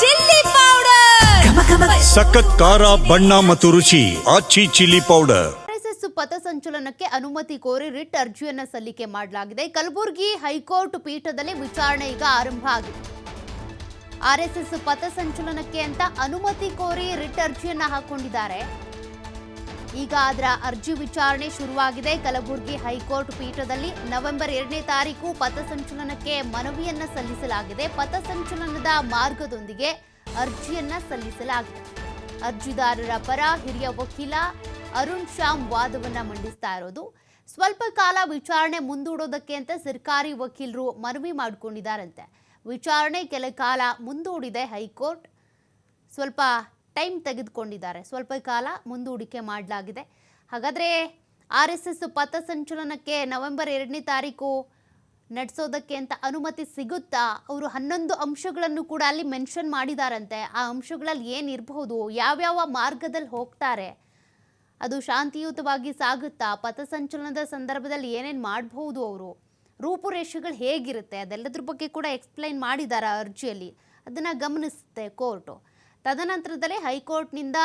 Chilli powder. ಸಖತ್ ಖಾರ ಬಣ್ಣ ಮತ್ತು ರುಚಿ ಆಚಿ ಚಿಲ್ಲಿ ಪೌಡರ್. ಆರ್ಎಸ್ಎಸ್ ಪಥಸಂಚಲನಕ್ಕೆ ಅನುಮತಿ ಕೋರಿ ರಿಟ್ ಅರ್ಜಿಯನ್ನ ಸಲ್ಲಿಕೆ ಮಾಡಲಾಗಿದೆ. ಕಲಬುರಗಿ ಹೈಕೋರ್ಟ್ ಪೀಠದಲ್ಲಿ ವಿಚಾರಣೆ ಈಗ ಆರಂಭ ಆಗಿದೆ. ಆರ್ಎಸ್ಎಸ್ ಪಥಸಂಚಲನಕ್ಕೆ ಅಂತ ಅನುಮತಿ ಕೋರಿ ರಿಟ್ ಅರ್ಜಿಯನ್ನು ಹಾಕೊಂಡಿದ್ದಾರೆ. ಈಗ ಅದರ ಅರ್ಜಿ ವಿಚಾರಣೆ ಶುರುವಾಗಿದೆ. ಕಲಬುರಗಿ ಹೈಕೋರ್ಟ್ ಪೀಠದಲ್ಲಿ ನವೆಂಬರ್ ಎರಡನೇ ತಾರೀಕು ಪಥಸಂಚಲನಕ್ಕೆ ಮನವಿಯನ್ನ ಸಲ್ಲಿಸಲಾಗಿದೆ. ಪಥಸಂಚಲನದ ಮಾರ್ಗದೊಂದಿಗೆ ಅರ್ಜಿಯನ್ನ ಸಲ್ಲಿಸಲಾಗಿದೆ. ಅರ್ಜಿದಾರರ ಪರ ಹಿರಿಯ ವಕೀಲ ಅರುಣ್ ಶ್ಯಾಮ್ ವಾದವನ್ನ ಮಂಡಿಸ್ತಾ ಇರೋದು. ಸ್ವಲ್ಪ ಕಾಲ ವಿಚಾರಣೆ ಮುಂದೂಡೋದಕ್ಕೆ ಅಂತ ಸರ್ಕಾರಿ ವಕೀಲರು ಮನವಿ ಮಾಡಿಕೊಂಡಿದ್ದಾರಂತೆ. ವಿಚಾರಣೆ ಕೆಲ ಕಾಲ ಮುಂದೂಡಿದೆ ಹೈಕೋರ್ಟ್. ಸ್ವಲ್ಪ ಟೈಮ್ ತೆಗೆದುಕೊಂಡಿದ್ದಾರೆ. ಸ್ವಲ್ಪ ಕಾಲ ಮುಂದೂಡಿಕೆ ಮಾಡಲಾಗಿದೆ. ಹಾಗಾದರೆ ಆರ್ ಎಸ್ ಎಸ್ ಪಥಸಂಚಲನಕ್ಕೆ ನವೆಂಬರ್ ಎರಡನೇ ತಾರೀಕು ನಡೆಸೋದಕ್ಕೆ ಅಂತ ಅನುಮತಿ ಸಿಗುತ್ತಾ? ಅವರು ಹನ್ನೊಂದು ಅಂಶಗಳನ್ನು ಕೂಡ ಅಲ್ಲಿ ಮೆನ್ಷನ್ ಮಾಡಿದಾರಂತೆ. ಆ ಅಂಶಗಳಲ್ಲಿ ಏನಿರಬಹುದು ಯಾವ್ಯಾವ ಮಾರ್ಗದಲ್ಲಿ ಹೋಗ್ತಾರೆ? ಅದು ಶಾಂತಿಯುತವಾಗಿ ಸಾಗುತ್ತಾ? ಪಥಸಂಚಲನದ ಸಂದರ್ಭದಲ್ಲಿ ಏನೇನು ಮಾಡಬಹುದು ಅವರು? ರೂಪುರೇಷೆಗಳು ಹೇಗಿರುತ್ತೆ? ಅದೆಲ್ಲದ್ರ ಬಗ್ಗೆ ಕೂಡ ಎಕ್ಸ್ಪ್ಲೈನ್ ಮಾಡಿದ್ದಾರೆ ಅರ್ಜಿಯಲ್ಲಿ. ಅದನ್ನು ಗಮನಿಸುತ್ತೆ ಕೋರ್ಟು. ತದನಂತರದಲ್ಲಿ ಹೈಕೋರ್ಟ್ನಿಂದ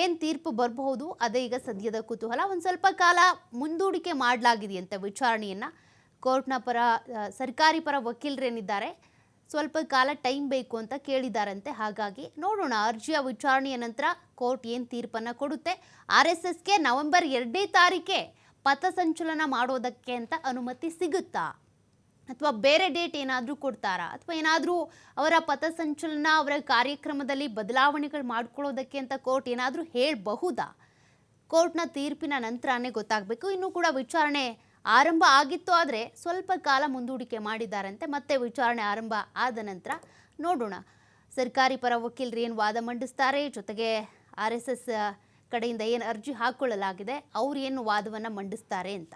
ಏನು ತೀರ್ಪು ಬರಬಹುದು, ಅದೇ ಈಗ ಸದ್ಯದ ಕುತೂಹಲ. ಒಂದು ಸ್ವಲ್ಪ ಕಾಲ ಮುಂದೂಡಿಕೆ ಮಾಡಲಾಗಿದೆಯಂತೆ ವಿಚಾರಣೆಯನ್ನು. ಕೋರ್ಟ್ನ ಪರ ಸರ್ಕಾರಿ ಪರ ವಕೀಲರೇನಿದ್ದಾರೆ ಸ್ವಲ್ಪ ಕಾಲ ಟೈಮ್ ಬೇಕು ಅಂತ ಕೇಳಿದಾರಂತೆ. ಹಾಗಾಗಿ ನೋಡೋಣ, ಅರ್ಜಿಯ ವಿಚಾರಣೆಯ ನಂತರ ಕೋರ್ಟ್ ಏನು ತೀರ್ಪನ್ನು ಕೊಡುತ್ತೆ. ಆರ್ ಎಸ್ ಎಸ್ಗೆ ನವೆಂಬರ್ ಎರಡನೇ ತಾರೀಕೆ ಪಥಸಂಚಲನ ಮಾಡೋದಕ್ಕೆ ಅಂತ ಅನುಮತಿ ಸಿಗುತ್ತಾ? ಅಥವಾ ಬೇರೆ ಡೇಟ್ ಏನಾದರೂ ಕೊಡ್ತಾರಾ? ಅಥವಾ ಏನಾದರೂ ಅವರ ಪಥಸಂಚಲನ, ಅವರ ಕಾರ್ಯಕ್ರಮದಲ್ಲಿ ಬದಲಾವಣೆಗಳು ಮಾಡ್ಕೊಳ್ಳೋದಕ್ಕೆ ಅಂತ ಕೋರ್ಟ್ ಏನಾದರೂ ಹೇಳಬಹುದಾ? ಕೋರ್ಟ್ನ ತೀರ್ಪಿನ ನಂತರನೇ ಗೊತ್ತಾಗಬೇಕು. ಇನ್ನೂ ಕೂಡ ವಿಚಾರಣೆ ಆರಂಭ ಆಗಿತ್ತು ಆದರೆ ಸ್ವಲ್ಪ ಕಾಲ ಮುಂದೂಡಿಕೆ ಮಾಡಿದ್ದಾರಂತೆ ಮತ್ತೆ ವಿಚಾರಣೆ ಆರಂಭ ಆದ ನಂತರ ನೋಡೋಣ. ಸರ್ಕಾರಿ ಪರ ವಕೀಲರು ಏನು ವಾದ ಮಂಡಿಸ್ತಾರೆ? ಜೊತೆಗೆ ಆರ್ ಎಸ್ ಎಸ್ ಕಡೆಯಿಂದ ಏನು ಅರ್ಜಿ ಹಾಕ್ಕೊಳ್ಳಲಾಗಿದೆ ಅವ್ರು ಏನು ವಾದವನ್ನು ಮಂಡಿಸ್ತಾರೆ ಅಂತ?